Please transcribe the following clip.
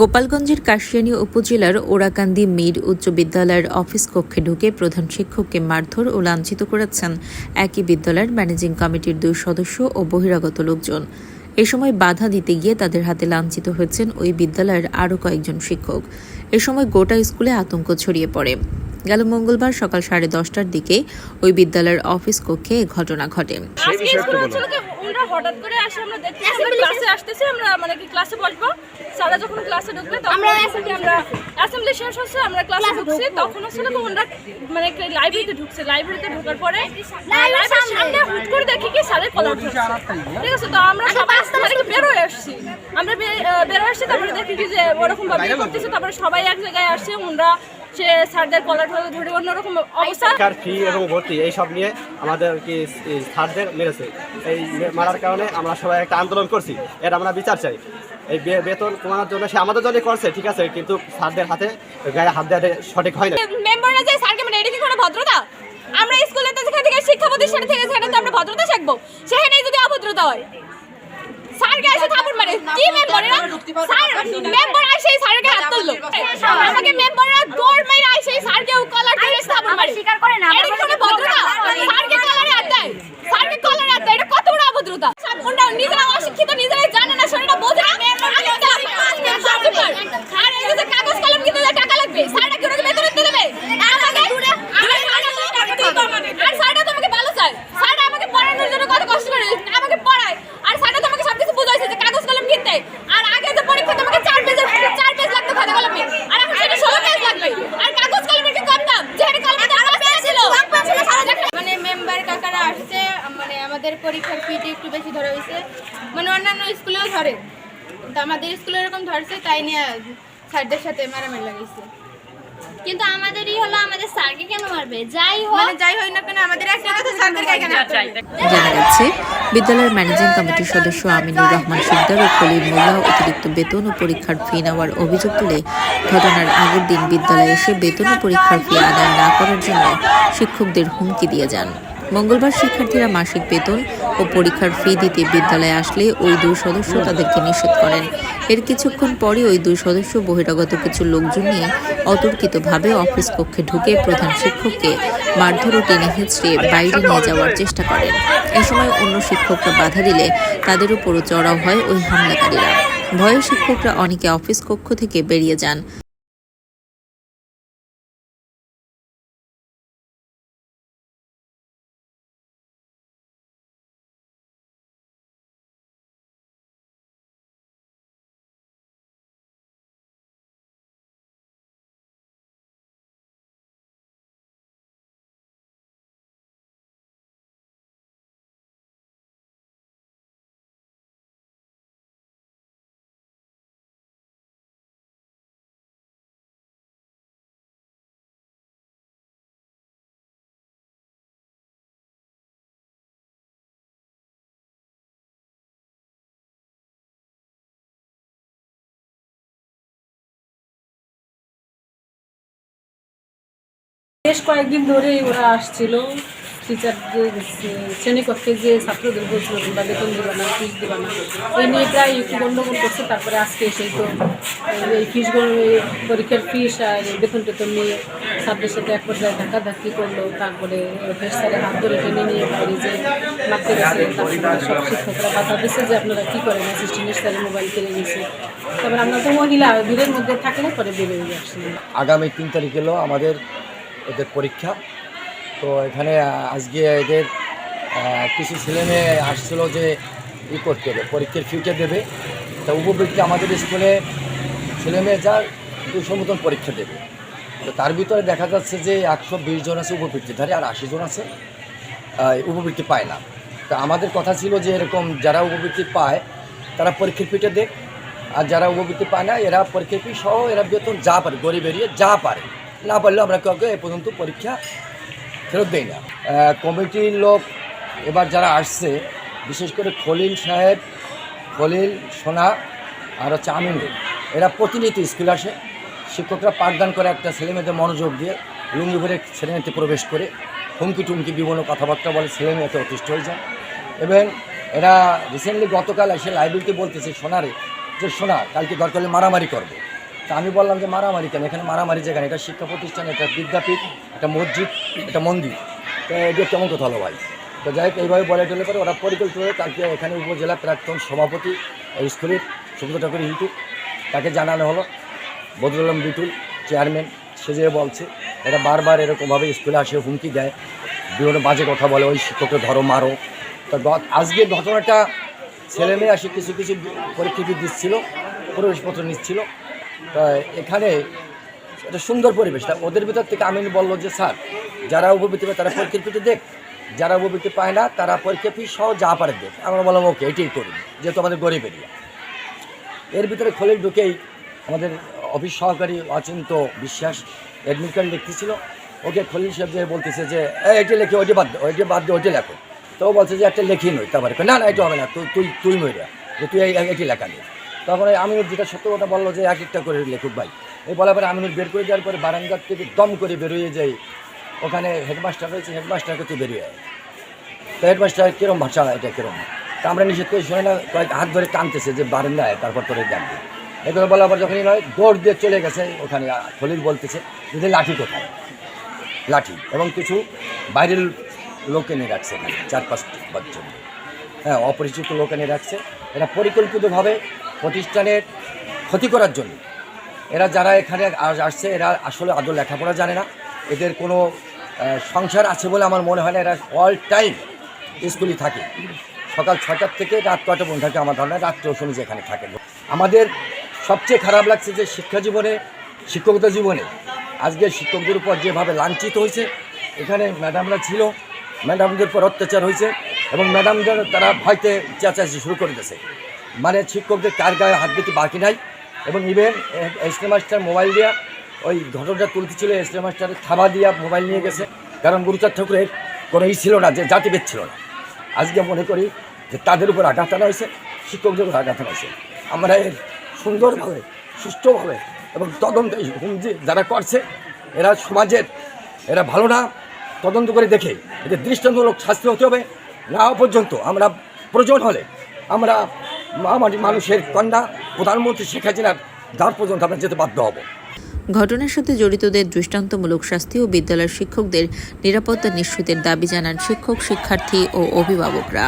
গোপালগঞ্জের কাশিয়ানী উপজেলার ওরাকান্দি মির উচ্চ বিদ্যালয়ের অফিস কক্ষে ঢুকে প্রধান শিক্ষককে মারধর ও লাঞ্ছিত করেছেন একই বিদ্যালয়ের ম্যানেজিং কমিটির দুই সদস্য ও বহিরাগত লোকজন। এ সময় বাধা দিতে গিয়ে তাদের হাতে লাঞ্ছিত হয়েছেন ওই বিদ্যালয়ের আরও কয়েকজন শিক্ষক। এ সময় গোটা স্কুলে আতঙ্ক ছড়িয়ে পড়ে। গেল মঙ্গলবার সকাল সাড়ে দশটার দিকে ওই বিদ্যালয়ের অফিস কক্ষে ঘটনা ঘটে। হঠাৎ করে আসে আমরা দেখছি আমরা ক্লাসে আসতেছি আমরা মানে কি ক্লাসে বসবো? স্যাররা যখন ক্লাসে ঢুকবে তখন আমরা অ্যাসেম্বলি শেষ হচ্ছে। আমরা ক্লাসে ঢুকছি তখন কি ওনারা মানে লাইব্রেরিতে ঢুকছে লাইব্রেরিতে ঢোকার পরে লাইব্রেরির সামনে হুট করে দেখি কি স্যারের কলার ঠিক আছে তো আমরা সবাই মানে কি বের আসছি। আমরা বে- বের হয়ে আসছি তারপরে দেখি কি যে ওরকম ভাবে করতেছে তারপরে সবাই এক জায়গায় আসছে ওনারা সে স্যারদের কলার ধরে অন্যরকম অবস্থা। শিক্ষার ফি এবং ভর্তি এই সব নিয়ে আমাদের কি স্যারদের মেরেছে। এই মারার কারণে আমরা সবাই একটা আন্দোলন করছি এটা আমরা বিচার চাই। এই বেতন কমানোর জন্য সে আমাদের জন্য করছে ঠিক আছে কিন্তু স্যারদের হাতে গায়ে হাত দেওয়া সঠিক হয় না মেম্বাররা যে স্যারকে মানে এটা কি কোনো ভদ্রতা? আমরা স্কুলে তো যেখান থেকে শিক্ষা প্রতিষ্ঠানে থেকে সেখানে তো আমরা ভদ্রতা শিখব সেখানেই যদি অভদ্রতা হয়। স্যারকে এসে থাপুর মারে কি মেম্বাররা? স্যার মেম্বার স্যারকে হাত তুললো। আমাকে মেম্বাররা দৌড় মেরে এসে এই স্যারকে কলার ধরে থাপুর মারে স্বীকার করে না, এটা কি কোনো ভদ্রতা স্যারকে কলারে হাত দেয় স্যারকে কলারে হাত দেয় এটা কত বড় অভদ্রতা স্যার ওনারা নিজেরা অশিক্ষিত নিজেরাই জানে না শরীরটা বোঝে না আর এই যে কাগজ কলম কিনতে যে টাকা লাগবে স্যারটা কি ওনাকে বেতন দিতে দেবে আমাকে আর স্যারটা তোমাকে ভালো চায় স্যারটা আমাকে পড়ানোর জন্য কত কষ্ট করে আমাকে পড়ায় আর স্যারটা তোমাকে সব কিছু বুঝাইছে যে কাগজ কলম কিনতে আর আগে যে পরীক্ষা তোমাকে চার পেজের চার পেজ লাগতো খাতা কলমে আর এখন সেটা ষোলো পেজ লাগবে আর কাগজ কলমের কি কম দাম যেখানে কলমে দাম ছিল মানে মেম্বার কাকারা আসছে মানে আমাদের পরীক্ষার ফিটি একটু বেশি ধরা হয়েছে। মানে অন্যান্য স্কুলেও ধরে। তো আমাদের স্কুলে এরকম ধরছে তাই নিয়ে স্যারদের সাথে মারামারি লাগাইছে। কিন্তু আমাদেরই হলো আমাদের স্যারকে কেন মারবে? যাই হোক। মানে যাই হয় না কেন আমাদের একটা কথা স্যারদের গায়ে কেন? জানা গেছে বিদ্যালয়ের ম্যানেজিং কমিটির সদস্য আমিনুর রহমান শিকদার ও খলিল মোল্লা অতিরিক্ত বেতন ও পরীক্ষার ফি নেওয়ার অভিযোগ তুলে ঘটনার আগের দিন বিদ্যালয়ে এসে বেতন ও পরীক্ষার ফি আদায় না করার জন্য শিক্ষকদের হুমকি দিয়ে যান। মঙ্গলবার শিক্ষার্থীরা মাসিক বেতন ও পরীক্ষার ফি দিতে বিদ্যালয়ে আসলে ওই দুই সদস্য তাদেরকে নিষেধ করেন। এর কিছুক্ষণ পরে ওই দুই সদস্য বহিরাগত কিছু লোকজন নিয়ে অতর্কিতভাবে অফিস কক্ষে ঢুকে প্রধান শিক্ষককে মারধর ও টেনে হেঁচড়ে বাইরে নিয়ে যাওয়ার চেষ্টা করেন। এ সময় অন্য শিক্ষকরা বাধা দিলে তাদের উপরও চড়াও হয় ওই হামলাকারীরা। ভয়ে শিক্ষকরা অনেকে অফিস কক্ষ থেকে বেরিয়ে যান। বেশ কয়েকদিন ধরেই ওরা আসছিল। টিচারদের শ্রেণীকক্ষে যে ছাত্রদের বলছিল, তোমরা বেতন দেবে না ফিস দেবে না। এই নিয়ে প্রায় একটু গণ্ডগোল করছে, তারপরে আজকে এসেই তো, এই ফিস পরীক্ষার ফিস আর বেতন টেতন নিয়ে ছাত্রের সাথে এক পর্যায়ে ধাক্কাধাক্কি করল। তারপরে হেড স্যারের হাত ধরে টেনে নিয়ে বাইরে যে মারতে গেছে তারপরে সব শিক্ষকরা বাধা দিচ্ছে যে আপনারা কী করেন? অ্যাসিস্ট্যান্ট স্যারের মোবাইল কেড়ে গেছে তারপরে আমরা তো মহিলা দূরের মধ্যে থাকলে পরে বেরোয় আসছিলাম আগামী তিন তারিখ হলো আমাদের এদের পরীক্ষা। তো এখানে আজকে এদের কিছু ছেলেমেয়ে আসছিল যে ই করতে হবে, পরীক্ষার ফিউচার দেবে। তা উপবৃত্তি আমাদের স্কুলে ছেলেমেয়ে যা দুশো মতন পরীক্ষা দেবে। তো তার ভিতরে দেখা যাচ্ছে যে একশো বিশ জন আছে উপবৃত্তিধারী আর আশি জন আছে উপবৃত্তি পায় না। তা আমাদের কথা ছিল যে এরকম যারা উপবৃত্তি পায়, তারা পরীক্ষার ফিটা দেখ। আর যারা উপবৃত্তি পায় না, এরা পরীক্ষার ফি সহ এরা বেতন যা পারে, গরিব এরিয়ে যা পারে। না পারলেও আমরা কাউকে এ পর্যন্ত পরীক্ষা ফেরত দেই না। কমিটির লোক এবার যারা আসছে, বিশেষ করে খলিল সাহেব, খলিল, সোনা আর হচ্ছে আমিনুল, এরা প্রতিনিয়ত স্কুলে আসে। শিক্ষকরা পাঠদান করে একটা ছেলেমেয়েদের মনোযোগ দিয়ে লুঙ্গি ভরে ছেলেমেয়েতে প্রবেশ করে হুমকি টুমকি বিভিন্ন কথাবার্তা বলে ছেলেমেয়েতে অতিষ্ঠ হয়ে যায়। এবং এরা রিসেন্টলি গতকাল এসে লাইব্রেরিতে বলতেছে সোনারে যে শোনা কালকে দরকার হলে মারামারি করবে। তা আমি বললাম যে মারামারি কেন? এখানে মারামারি যেখানে এটা শিক্ষা প্রতিষ্ঠান, এটা বিদ্যাপীঠ, এটা মসজিদ, এটা মন্দির। তো এটা কেমন কথা হলো ভাই। তো যাই হোক, এইভাবে বলে টলে পরে ওরা পরিকল্পিত কালকে এখানে উপজেলা প্রাক্তন সভাপতি এই স্কুলের সুব্রত ঠাকুর ইউটিউব তাকে জানানো হলো। বদরুল আলম বিটুল, চেয়ারম্যান, সে যে বলছে এরা বারবার এরকমভাবে স্কুলে আসে, হুমকি দেয়। বিভিন্ন বাজে কথা বলে, ওই শিক্ষককে ধরো, মারো। তো আজকের ঘটনাটা ছেলে মেয়ে আসে কিছু কিছু পরীক্ষিত দিচ্ছিল, প্রবেশপত্র নিচ্ছিল। তা এখানে একটা সুন্দর পরিবেশটা ওদের ভিতর থেকে আমিন বলল যে স্যার যারা উপবৃত্তি পায় তারা পরীক্ষার দেখ। যারা উপবৃত্তি পায় না তারা পরীক্ষা ফি সহ যা পারে দেখ। আমরা বললাম ওকে এটাই করুন যেহেতু আমাদের গরিব এরিয়া। এর ভিতরে খোলে ঢুকেই আমাদের অফিস সহকারী অচিন্ত বিশ্বাস অ্যাডমিট কার্ড লিখতেছিল ওকে খলিল সাহেব যে বলতেছে যে "এই, এটা লেখে ওইটা বাদ ওইটা বাদ দে ওইটা লেখো। তো বলছে যে একটা লেখি নই তারপরে না না এটা হবে না তুই তুই নইরা যে তুই এটি লেখা নেই তখন ওই আমিনুর যেটা সত্য কথা বলল যে এক একটা করে লেখুক ভাই। এই বলার পরে আমিনুর বের করে দেওয়ার পরে বারান্দার থেকে দম করে বেরোয় যাই ওখানে হেডমাস্টার রয়েছে হেডমাস্টারকে তুই বেরিয়ে আয় তো হেডমাস্টার কিরম ভাষা, এটা কিরম? তা আমরা নিষেধ করে শুনে না কয়েক হাত ধরে টানতেছে যে বারান্দায়, তারপর তোরে জানবে এগুলো বলার পর যখনই নয়, দৌড় দিয়ে চলে গেছে, ওখানে খলিল বলতেছে যে লাঠি কোথায়? লাঠি এবং কিছু বাইরের লোক এনে রাখছে চার পাঁচ বছর। হ্যাঁ অপরিচিত লোক এনে রাখছে। এরা পরিকল্পিতভাবে প্রতিষ্ঠানের ক্ষতি করার জন্য। এরা যারা এখানে আসছে, এরা আসলে আদৌ লেখাপড়া জানে না। এদের কোনো সংসার আছে বলে আমার মনে হয় না। এরা অল টাইম স্কুলে থাকে। সকাল ছটার থেকে রাত কয়টা পর্যন্ত থাকে আমার ধারণা? রাত্রেও শুনি এখানে থাকে। আমাদের সবচেয়ে খারাপ লাগছে যে শিক্ষা জীবনে, শিক্ষকতা জীবনে আজকে শিক্ষকদের উপর যেভাবে লাঞ্ছিত হয়েছে, এখানে ম্যাডামরা ছিল ম্যাডামদের উপর অত্যাচার হয়েছে এবং ম্যাডামদের তারা ভয়তে চেঁচাচি শুরু করে দিয়েছে। মানে শিক্ষকদের কার গায়ে হাত দিতে বাকি নাই এবং ইভেন এসটি মাস্টার মোবাইল দিয়া ওই ঘটনাটা তুলতেছিল এসটি মাস্টারের থাবা দিয়া মোবাইল নিয়ে গেছে। কারণ গুরুচার ঠাকুরের কোনো ই ছিল না, যে জাতিভেদ ছিল না। আজকে মনে করি যে তাদের উপর আঘাত আনা হয়েছে, শিক্ষকদের উপর আঘাত আনা হয়েছে। আমরা এর সুন্দরভাবে, সুষ্ঠুভাবে এবং তদন্ত হুমজি যারা করছে, এরা সমাজের, এরা ভালো না, তদন্ত করে দেখে এদের দৃষ্টান্তমূলক শাস্তি হতে হবে। না পর্যন্ত আমরা প্রয়োজন হলে আমরা মহামারী মানুষের কন্যা প্রধানমন্ত্রী শেখ হাসিনার দ্বার পর্যন্ত আমরা যেতে বাধ্য হব। ঘটনার সাথে জড়িতদের দৃষ্টান্তমূলক শাস্তি ও বিদ্যালয়ের শিক্ষকদের নিরাপত্তা নিশ্চিতের দাবি জানান শিক্ষক, শিক্ষার্থী ও অভিভাবকরা।